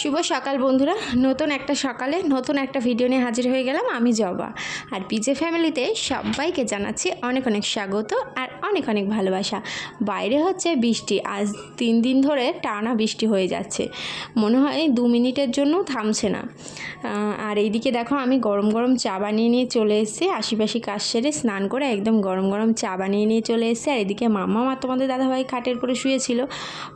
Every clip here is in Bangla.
শুভ সকাল বন্ধুরা। নতুন একটা সকালে নতুন একটা ভিডিও নিয়ে হাজির হয়ে গেলাম আমি জবা। আর পিজে ফ্যামিলিতে সবাইকে জানাচ্ছি অনেক অনেক স্বাগত আর অনেক অনেক ভালোবাসা। বাইরে হচ্ছে বৃষ্টি, আজ তিন দিন ধরে টানা বৃষ্টি হয়ে যাচ্ছে। মনে হয় দু মিনিটের জন্য থামছে না। আর এইদিকে দেখো আমি গরম গরম চা বানিয়ে নিয়ে চলে এসেছি। আশিপাশি কাজ সেরে স্নান করে একদম গরম গরম চা বানিয়ে নিয়ে চলে এসেছি। আর এদিকে মামা, মা তোমাদের দাদাভাই খাটের পরে শুয়েছিল।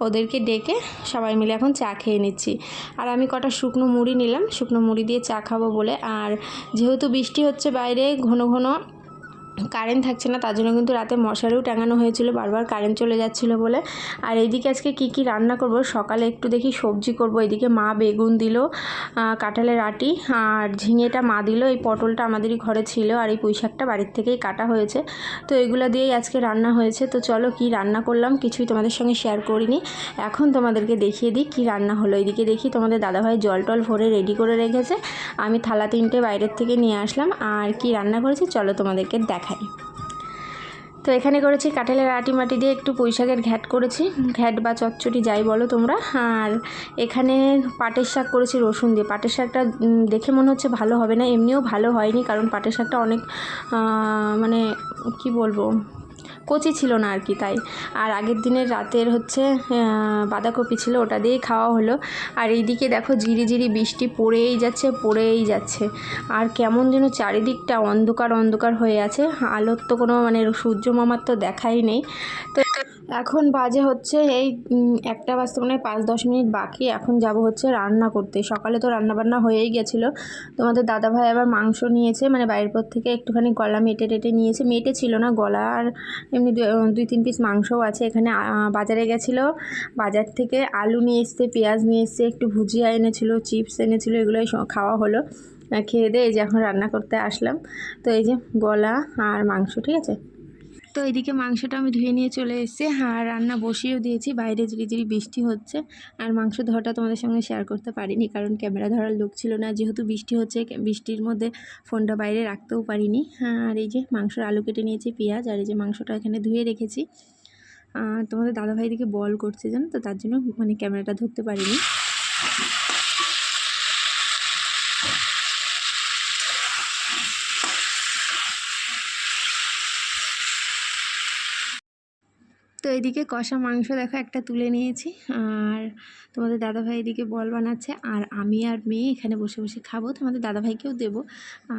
ওদেরকে ডেকে সবাই মিলে এখন চা খেয়ে নিচ্ছি। আর আমি কটা শুকনো মুড়ি নিলাম। শুকনো মুড়ি দিয়ে চা খাব বলে। আর যেহেতু বৃষ্টি হচ্ছে বাইরে, ঘন ঘন কারেন্ট থাকছে না, তার জন্য কিন্তু রাতে মশারিও টাঙানো হয়েছিল, বারবার কারেন্ট চলে যাচ্ছিল বলে। আর এইদিকে আজকে কি কি রান্না করব, সকালে একটু দেখি সবজি করব। এইদিকে মা বেগুন দিল কাঁঠালের আটি, আর ঝিঙেটা মা দিল, এই পটলটা আমাদেরই ঘরে ছিল আর এই পুঁই শাকটা বাড়ির থেকেই কাটা হয়েছে। তো এগুলো দিয়েই আজকে রান্না হয়েছে। তো চলো কি রান্না করলাম, কিছুই তোমাদের সঙ্গে শেয়ার করিনি। এখন তোমাদেরকে দেখিয়ে দিই কি রান্না হলো। এইদিকে দেখি তোমাদের দাদাভাই জল টল ভরে রেডি করে রেখেছে। আমি থালা তিনটে বাইরের থেকে নিয়ে আসলাম। আর কি রান্না করেছি, চলো তোমাদেরকে দেখাই। তো এখানে করেছি কাঁঠালের আটি মাটি দিয়ে একটু পুঁইশাকের ঘ্যাট করেছি। ঘ্যাট বা চচ্চড়ি যাই বলো তোমরা। আর এখানে পাটের শাক করেছি রসুন দিয়ে। পাটের শাকটা দেখে মনে হচ্ছে ভালো হবে না। এমনিও ভালো হয়নি কারণ পাটের শাকটা অনেক মানে কি বলব? কচি ছিল না আর কি তাই। আর আগের দিনের রাতের হচ্ছে বাঁধাকপি ছিল ওটা দিয়েই খাওয়া হলো। আর এইদিকে দেখো ঝিরি ঝিরি বৃষ্টি পড়েই যাচ্ছে পড়েই যাচ্ছে। আর কেমন যেন চারিদিকটা অন্ধকার অন্ধকার হয়ে আছে। আলোর তো কোনো মানে সূর্য মামার তো দেখাই নেই। তো এখন বাজে হচ্ছে এই একটা বাজতে মানে পাঁচ দশ মিনিট বাকি। এখন যাব হচ্ছে রান্না করতে। সকালে তো রান্না বান্না হয়েই গেছিল। তোমাদের দাদাভাই আবার মাংস নিয়েছে মানে বাইরের পর থেকে একটুখানি গলা মেটে টেটে নিয়েছে। মেটে ছিল না গলা, আর এমনি দুই তিন পিস মাংসও আছে এখানে। বাজারে গেছিল। বাজার থেকে আলু নিয়ে এসছে, পেঁয়াজ নিয়ে এসছে, একটু ভুজিয়া এনেছিল, চিপস এনেছিল, এগুলোই খাওয়া হলো। খেয়ে দিয়ে এই যে এখন রান্না করতে আসলাম। তো এই যে গলা আর মাংস, ঠিক আছে? তো এদিকে মাংসটা আমি ধুয়ে নিয়ে চলে এসেছি। আর রান্না বসিয়েও দিয়েছি। বাইরে ঝিরি ঝিরি বৃষ্টি হচ্ছে। আর মাংস ধোয়াটা তোমাদের সঙ্গে শেয়ার করতে পারিনি কারণ ক্যামেরা ধরার লোক ছিল না। যেহেতু বৃষ্টি হচ্ছে বৃষ্টির মধ্যে ফোনটা বাইরে রাখতেও পারিনি। হ্যাঁ আর এই যে মাংসর আলু কেটে নিয়েছি, পেঁয়াজ, আর এই যে মাংসটা এখানে ধুয়ে রেখেছি। তোমাদের দাদাভাই দিকে বল করছে জানো তো? তার জন্য মানে ক্যামেরাটা ধরতে পারিনি। তো এদিকে কষা মাংস দেখো একটা তুলে নিয়েছি। আর তোমাদের দাদাভাই এদিকে বল বানাচ্ছে। আর আমি আর মেয়ে এখানে বসে বসে খাব। তোমাদের দাদাভাইকেও দেবো।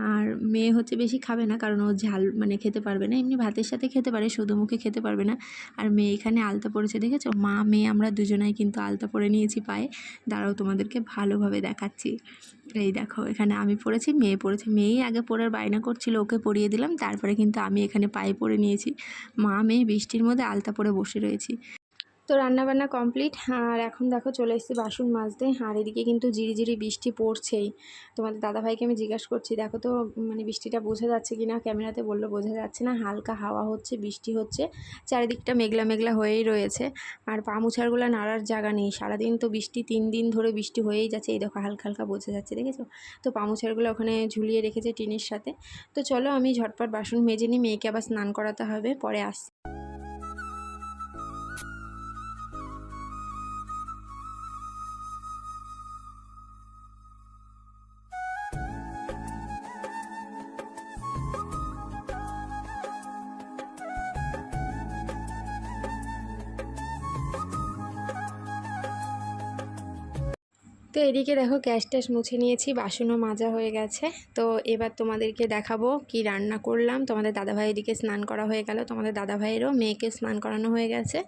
আর মেয়ে হচ্ছে বেশি খাবে না, কারণ ও ঝাল মানে খেতে পারবে না। এমনি ভাতের সাথে খেতে পারে, শুধু মুখে খেতে পারবে না। আর মেয়ে এখানে আলতা পড়েছে, দেখেছ? মা, মেয়ে, আমরা দুজনাই কিন্তু আলতা পরে নিয়েছি পায়ে। দাঁড়াও, তোমাদেরকে ভালোভাবে দেখাচ্ছি। এই দেখো, এখানে আমি পড়েছি, মেয়ে পড়েছে। মেয়েই আগে পড়ার বায়না করছিল, ওকে পরিয়ে দিলাম। তারপরে কিন্তু আমি এখানে পায়ে পরে নিয়েছি। মা, মেয়ে বৃষ্টির মধ্যে আলতা পরে বসে রয়েছি। তো রান্নাবান্না কমপ্লিট আর এখন দেখো চলে এসেছি বাসন মাজতে, আর এদিকে কিন্তু জিরি বৃষ্টি পড়ছেই। তোমাদের দাদাভাইকে আমি জিজ্ঞাসা করছি, দেখো তো মানে বৃষ্টিটা বোঝা যাচ্ছে কি না ক্যামেরাতে বলল বোঝা যাচ্ছে না, হালকা হাওয়া হচ্ছে, বৃষ্টি হচ্ছে, চারিদিকটা মেঘলা মেঘলা হয়েই রয়েছে। আর পা মুছারগুলো নাড়ার জায়গা নেই, সারাদিন তো বৃষ্টি, তিন দিন ধরে বৃষ্টি হয়েই যাচ্ছে, এই দেখো হালকা হালকা বোঝা যাচ্ছে, দেখেছ? তো পা মুছারগুলো ওখানে ঝুলিয়ে রেখেছে টিনের সাথে। তো চলো আমি ঝটপট বাসন মেজে নিই, মেয়েকে আবার স্নান করাতে হবে, পরে আস তো এদিকে দেখো গ্যাস ট্যাস মুছে নিয়েছি, বাসনও মাজা হয়ে গেছে। তো এবার তোমাদেরকে দেখাবো কি রান্না করলাম। তোমাদের দাদাভাই এদিকে স্নান করা হয়ে গেল। তোমাদের দাদাভাইয়েরও মেয়েকে স্নান করানো হয়ে গেছে।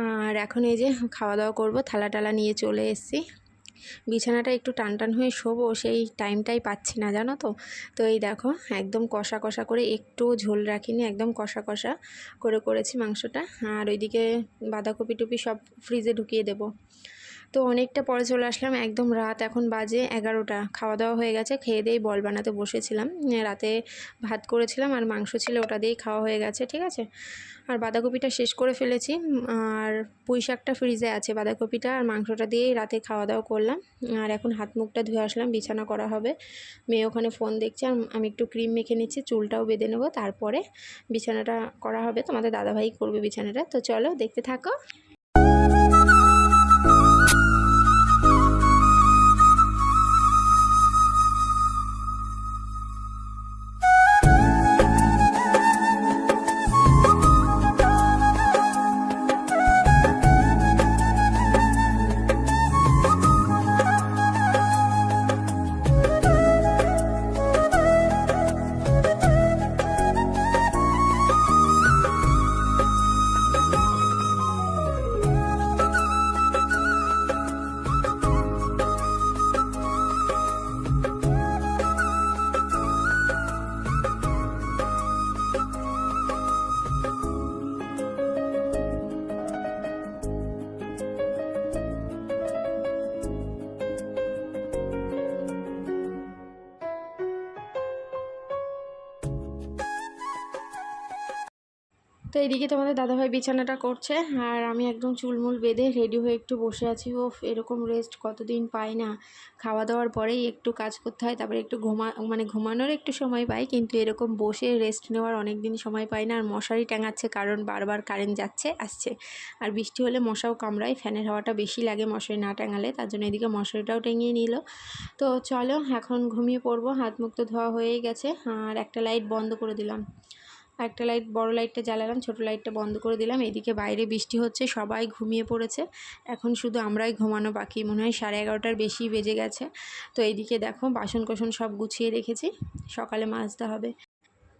আর এখন এই যে খাওয়া দাওয়া করব থালা টালা নিয়ে চলে এসেছি। বিছানাটা একটু টান টান হয়ে শোবো, সেই টাইমটাই পাচ্ছি না, জানো তো? তো এই দেখো, একদম কষা কষা করে একটু ঝোল রাখিনি, একদম কষা কষা করে করেছি মাংসটা। আর ওইদিকে বাঁধাকপি টুপি সব ফ্রিজে ঢুকিয়ে দেবো। তো অনেকটা পরে চলে আসলাম, একদম রাত এখন বাজে এগারোটা। খাওয়া দাওয়া হয়ে গেছে, খেয়ে দিয়েই বল বানাতে বসেছিলাম। রাতে ভাত করেছিলাম আর মাংস ছিল, ওটা দিয়েই খাওয়া হয়ে গেছে, ঠিক আছে? আর বাঁধাকপিটা শেষ করে ফেলেছি, আর পুঁই শাকটা ফ্রিজে আছে বাঁধাকপিটা, আর মাংসটা দিয়েই রাতে খাওয়া দাওয়া করলাম। আর এখন হাত মুখটা ধুয়ে আসলাম, বিছানা করা হবে। মেয়ে ওখানে ফোন দেখছে, আর আমি একটু ক্রিম মেখে নিচ্ছি, চুলটাও বেঁধে নেব, তারপরে বিছানাটা করা হবে। তোমাদের দাদাভাই করবে বিছানাটা, তো চলো দেখতে থাকো। তো এদিকে তোমাদের দাদাভাই বিছানাটা করছে আর আমি একদম চুলমুল বেঁধে রেডি হয়ে একটু বসে আছি। ও এরকম রেস্ট কতদিন পাই না। খাওয়া দাওয়ার পরেই একটু কাজ করতে হয়, তারপরে একটু ঘুমা মানে ঘুমানোর একটু সময় পাই, কিন্তু এরকম বসে রেস্ট নেওয়ার অনেক দিন সময় পাই না। আর মশারি টাঙাচ্ছে কারণ বারবার কারেন্ট যাচ্ছে, আসছে। আর বৃষ্টি হলে মশাও কামড়ায়, ফ্যানের হাওয়াটা বেশি লাগে মশারি না টাঙালে, তার জন্য এদিকে মশারিটাও টেঙিয়ে নিল। তো চলো, এখন ঘুমিয়ে পড়ব, হাত মুখ তো ধোয়া হয়েই গেছে, আর একটা লাইট বন্ধ করে দিলাম। একটা লাইট, বড় লাইটটা জ্বালালাম, ছোট লাইটটা বন্ধ করে দিলাম। এদিকে বাইরে বৃষ্টি হচ্ছে, সবাই ঘুমিয়ে পড়েছে। এখন শুধু আমরাই ঘুমানো বাকি, মনে হয় সাড়ে এগারোটার বেশি বেজে গেছে। তো এদিকে দেখো বাসন কোসন সব গুছিয়ে রেখেছি। সকালে মাজতে হবে।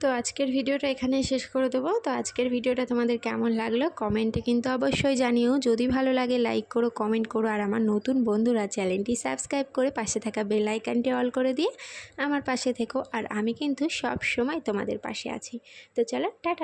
তো আজকের ভিডিওটা এখানে শেষ করে দেবো। তো আজকের ভিডিওটা তোমাদের কেমন লাগল কমেন্টে কিন্তু অবশ্যই জানিও। যদি ভালো লাগে লাইক করো, কমেন্ট করো, আর আমার নতুন বন্ধুরা চ্যানেলটি সাবস্ক্রাইব করে পাশে থাকা বেল আইকনটি অল করে দিয়ে আমার পাশে থেকো। আর আমি কিন্তু সব সময় তোমাদের পাশে আছি। তো চলো, টাটা!